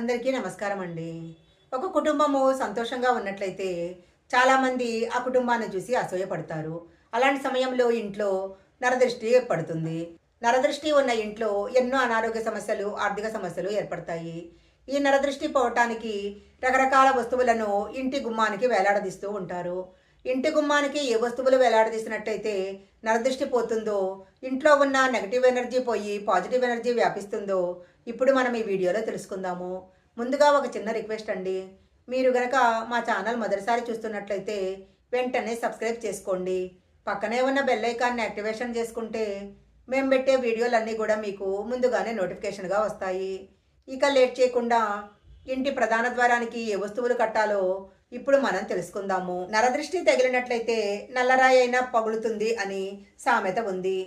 అందరికీ నమస్కారం అండి ఒక కుటుంబము సంతోషంగా ఉన్నట్లయితే చాలామంది ఆ కుటుంబాన్ని చూసి అసూయపడతారు. అలాంటి సమయంలో ఇంట్లో నరదృష్టి పడుతుంది నరదృష్టి ఉన్న ఇంట్లో ఎన్నో అనారోగ్య సమస్యలు ఆర్థిక సమస్యలు ఏర్పడతాయి. ఈ నరదృష్టి పోవటానికి రకరకాల వస్తువులను ఇంటి గుమ్మానికి వేలాడదీస్తూ ఉంటారు. ఇంటి గుమ్మానికి ఏ వస్తువులు వేలాడదీసినట్టయితే నరదృష్టి పోతుందో ఇంట్లో ఉన్న నెగటివ్ ఎనర్జీ పోయి పాజిటివ్ ఎనర్జీ వ్యాపిస్తుందో ఇప్పుడు మనం ఈ వీడియోలో తెలుసుకుందాము. ముందుగా ఒక చిన్న రిక్వెస్ట్ అండి. మీరు గనక మా ఛానల్ మొదటిసారి చూస్తున్నట్లయితే వెంటనే సబ్స్క్రైబ్ చేసుకోండి. పక్కనే ఉన్న బెల్ ఐకాన్ని యాక్టివేషన్ చేసుకుంటే మేము పెట్టే వీడియోలన్నీ కూడా మీకు ముందుగానే నోటిఫికేషన్గా వస్తాయి. ఇక లేట్ చేయకుండా ఇంటి ప్రధాన ద్వారానికి ఏ వస్తువులు కట్టాలో ఇప్పుడు మనం తెలుసుకుందాము. నరదృష్టి తగిలినట్లయితే నల్లరాయి అయినా పగులుతుంది అని సామెత ఉంది.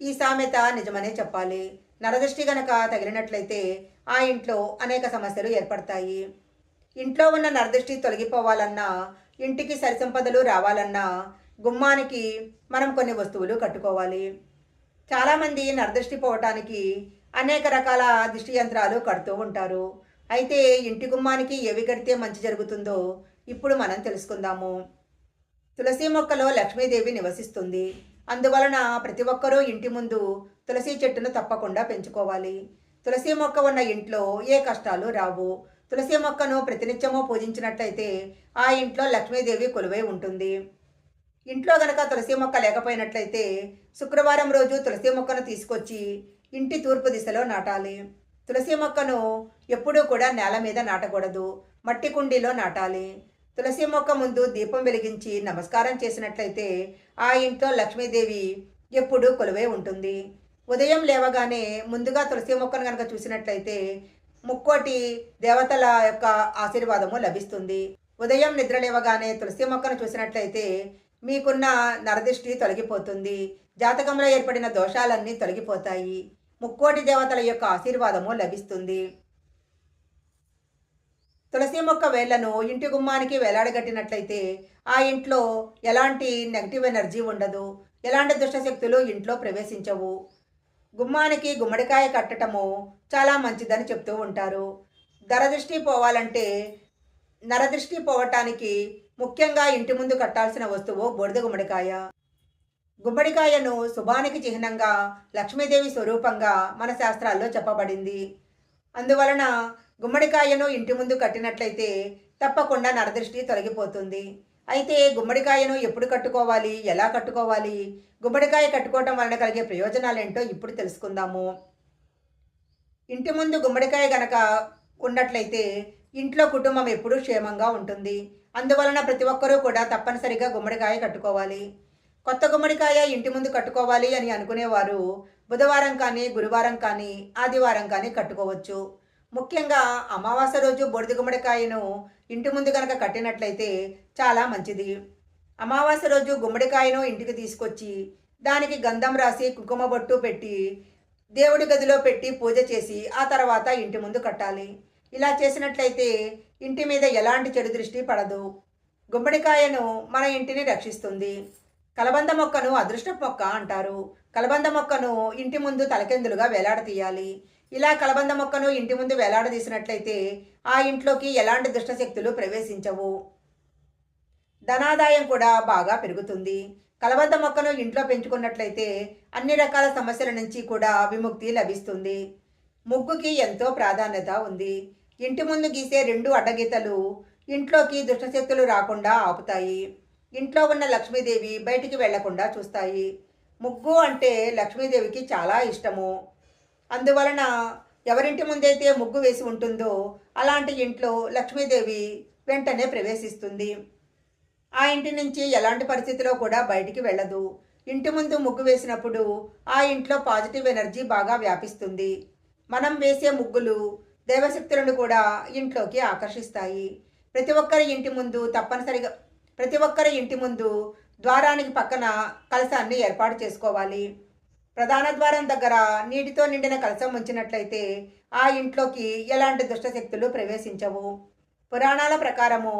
ఈ సామెత నిజమనే చెప్పాలి. నరదృష్టి గనక తగిలినట్లయితే ఆ ఇంట్లో అనేక సమస్యలు ఏర్పడతాయి. ఇంట్లో ఉన్న నరదృష్టి తొలగిపోవాలన్నా ఇంటికి సరిసంపదలు రావాలన్నా గుమ్మానికి మనం కొన్ని వస్తువులు కట్టుకోవాలి. చాలామంది నరదృష్టి పోవటానికి అనేక రకాల దిష్టి యంత్రాలు కడుతూ ఉంటారు. అయితే ఇంటి గుమ్మానికి ఏవి కడితే మంచి జరుగుతుందో ఇప్పుడు మనం తెలుసుకుందాము. తులసి మొక్కలో లక్ష్మీదేవి నివసిస్తుంది. అందువలన ప్రతి ఒక్కరూ ఇంటి ముందు తులసి చెట్టును తప్పకుండా పెంచుకోవాలి. తులసి మొక్క ఉన్న ఇంట్లో ఏ కష్టాలు రావు. తులసి మొక్కను ప్రతినిత్యము పూజించినట్లయితే ఆ ఇంట్లో లక్ష్మీదేవి కొలువై ఉంటుంది. ఇంట్లో గనక తులసి మొక్క లేకపోయినట్లయితే శుక్రవారం రోజు తులసి మొక్కను తీసుకొచ్చి ఇంటి తూర్పు దిశలో నాటాలి. తులసి మొక్కను ఎప్పుడూ కూడా నేల మీద నాటకూడదు. మట్టి కుండీలో నాటాలి. తులసి మొక్క ముందు దీపం వెలిగించి నమస్కారం చేసినట్లయితే ఆ ఇంట్లో లక్ష్మీదేవి ఎప్పుడూ కొలువై ఉంటుంది. ఉదయం లేవగానే ముందుగా తులసి మొక్కను కనుక చూసినట్లయితే ముక్కోటి దేవతల యొక్క ఆశీర్వాదము లభిస్తుంది. ఉదయం నిద్ర లేవగానే తులసి మొక్కను చూసినట్లయితే మీకున్న నరదిష్టి తొలగిపోతుంది. జాతకంలో ఏర్పడిన దోషాలన్నీ తొలగిపోతాయి. ముక్కోటి దేవతల యొక్క ఆశీర్వాదము లభిస్తుంది. తులసి మొక్క వేళ్ళను ఇంటి గుమ్మానికి వేలాడగట్టినట్లయితే ఆ ఇంట్లో ఎలాంటి నెగిటివ్ ఎనర్జీ ఉండదు. ఎలాంటి దుష్టశక్తులు ఇంట్లో ప్రవేశించవు. గుమ్మానికి గుమ్మడికాయ కట్టటము చాలా మంచిదని చెప్తూ ఉంటారు. దరదృష్టి పోవాలంటే నరదృష్టి పోవటానికి ముఖ్యంగా ఇంటి ముందు కట్టాల్సిన వస్తువు బొడిద గుమ్మడికాయ. గుమ్మడికాయను శుభానికి చిహ్నంగా లక్ష్మీదేవి స్వరూపంగా మన శాస్త్రాల్లో చెప్పబడింది. అందువలన గుమ్మడికాయను ఇంటి ముందు కట్టినట్లయితే తప్పకుండా నరదృష్టి తొలగిపోతుంది. అయితే గుమ్మడికాయను ఎప్పుడు కట్టుకోవాలి? ఎలా కట్టుకోవాలి? గుమ్మడికాయ కట్టుకోవటం వలన కలిగే ప్రయోజనాలు ఏంటో ఇప్పుడు తెలుసుకుందాము. ఇంటి ముందు గుమ్మడికాయ గనక ఉన్నట్లయితే ఇంట్లో కుటుంబం ఎప్పుడూ క్షేమంగా ఉంటుంది. అందువలన ప్రతి ఒక్కరూ కూడా తప్పనిసరిగా గుమ్మడికాయ కట్టుకోవాలి. కొత్త గుమ్మడికాయ ఇంటి ముందు కట్టుకోవాలి అని అనుకునేవారు బుధవారం కానీ గురువారం కానీ ఆదివారం కానీ కట్టుకోవచ్చు. ముఖ్యంగా అమావాస్య రోజు బొడిద గుమ్మడికాయను ఇంటి ముందు కనుక కట్టినట్లయితే చాలా మంచిది. అమావాస్య రోజు గుమ్మడికాయను ఇంటికి తీసుకొచ్చి దానికి గంధం రాసి కుంకుమ బొట్టు పెట్టి దేవుడి గదిలో పెట్టి పూజ చేసి ఆ తర్వాత ఇంటి ముందు కట్టాలి. ఇలా చేసినట్లయితే ఇంటి మీద ఎలాంటి చెడు దృష్టి పడదు. గుమ్మడికాయను మన ఇంటిని రక్షిస్తుంది. కలబంద మొక్కను అదృష్ట మొక్క అంటారు. కలబంద మొక్కను ఇంటి ముందు తలకెందులుగా వేలాడతీయాలి. ఇలా కలబంద మొక్కను ఇంటి ముందు వేలాడదీసినట్లయితే ఆ ఇంట్లోకి ఎలాంటి దుష్టశక్తులు ప్రవేశించవు. ధనాదాయం కూడా బాగా పెరుగుతుంది. కలబంద మొక్కను ఇంట్లో పెంచుకున్నట్లయితే అన్ని రకాల సమస్యల నుంచి కూడా విముక్తి లభిస్తుంది. ముగ్గుకి ఎంతో ప్రాధాన్యత ఉంది. ఇంటి ముందు గీసే రెండు అడ్డగీతలు ఇంట్లోకి దుష్టశక్తులు రాకుండా ఆపుతాయి. ఇంట్లో ఉన్న లక్ష్మీదేవి బయటికి వెళ్ళకుండా చూస్తాయి. ముగ్గు అంటే లక్ష్మీదేవికి చాలా ఇష్టము. అందువలన ఎవరింటి ముందైతే ముగ్గు వేసి ఉంటుందో అలాంటి ఇంట్లో లక్ష్మీదేవి వెంటనే ప్రవేశిస్తుంది. ఆ ఇంటి నుంచి ఎలాంటి పరిస్థితిలో కూడా బయటికి వెళ్ళదు. ఇంటి ముందు ముగ్గు వేసినప్పుడు ఆ ఇంట్లో పాజిటివ్ ఎనర్జీ బాగా వ్యాపిస్తుంది. మనం వేసే ముగ్గులు దేవశక్తులను కూడా ఇంట్లోకి ఆకర్షిస్తాయి. ప్రతి ఒక్కరి ఇంటి ముందు తప్పనిసరిగా ప్రతి ఒక్కరి ఇంటి ముందు ద్వారానికి పక్కన కలశాన్ని ఏర్పాటు చేసుకోవాలి. ప్రధాన ద్వారం దగ్గర నీటితో నిండిన కలశం ఉంచినట్లయితే ఆ ఇంట్లోకి ఎలాంటి దుష్టశక్తులు ప్రవేశించవు. పురాణాల ప్రకారము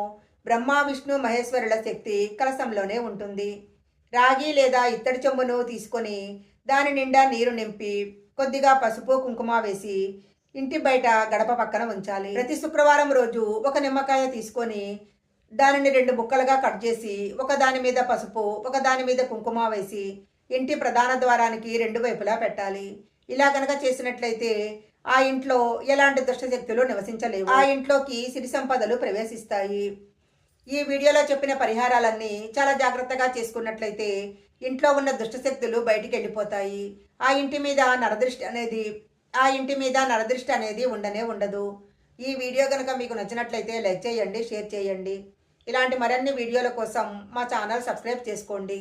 బ్రహ్మ విష్ణు మహేశ్వరుల శక్తి కలశంలోనే ఉంటుంది. రాగి లేదా ఇత్తడి చెంబును తీసుకొని దాని నిండా నీరు నింపి కొద్దిగా పసుపు కుంకుమ వేసి ఇంటి బయట గడప పక్కన ఉంచాలి. ప్రతి శుక్రవారం రోజు ఒక నిమ్మకాయ తీసుకొని దానిని రెండు బుక్కలుగా కట్ చేసి ఒక దాని మీద పసుపు ఒక దాని మీద కుంకుమ వేసి ఇంటి ప్రధాన ద్వారానికి రెండు వైపులా పెట్టాలి. ఇలా కనుక చేసినట్లయితే ఆ ఇంట్లో ఎలాంటి దుష్టశక్తులు నివసించలేవు. ఆ ఇంట్లోకి సిరి సంపదలు ప్రవేశిస్తాయి. ఈ వీడియోలో చెప్పిన పరిహారాలన్నీ చాలా జాగ్రత్తగా చేసుకున్నట్లయితే ఇంట్లో ఉన్న దుష్టశక్తులు బయటికి వెళ్ళిపోతాయి. ఆ ఇంటి మీద నరదృష్టి అనేది ఆ ఇంటి మీద నరదృష్టి అనేది ఉండనే ఉండదు. ఈ వీడియో కనుక మీకు నచ్చినట్లయితే లైక్ చేయండి షేర్ చేయండి. ఇలాంటి మరిన్ని వీడియోల కోసం మా ఛానల్ సబ్స్క్రైబ్ చేసుకోండి.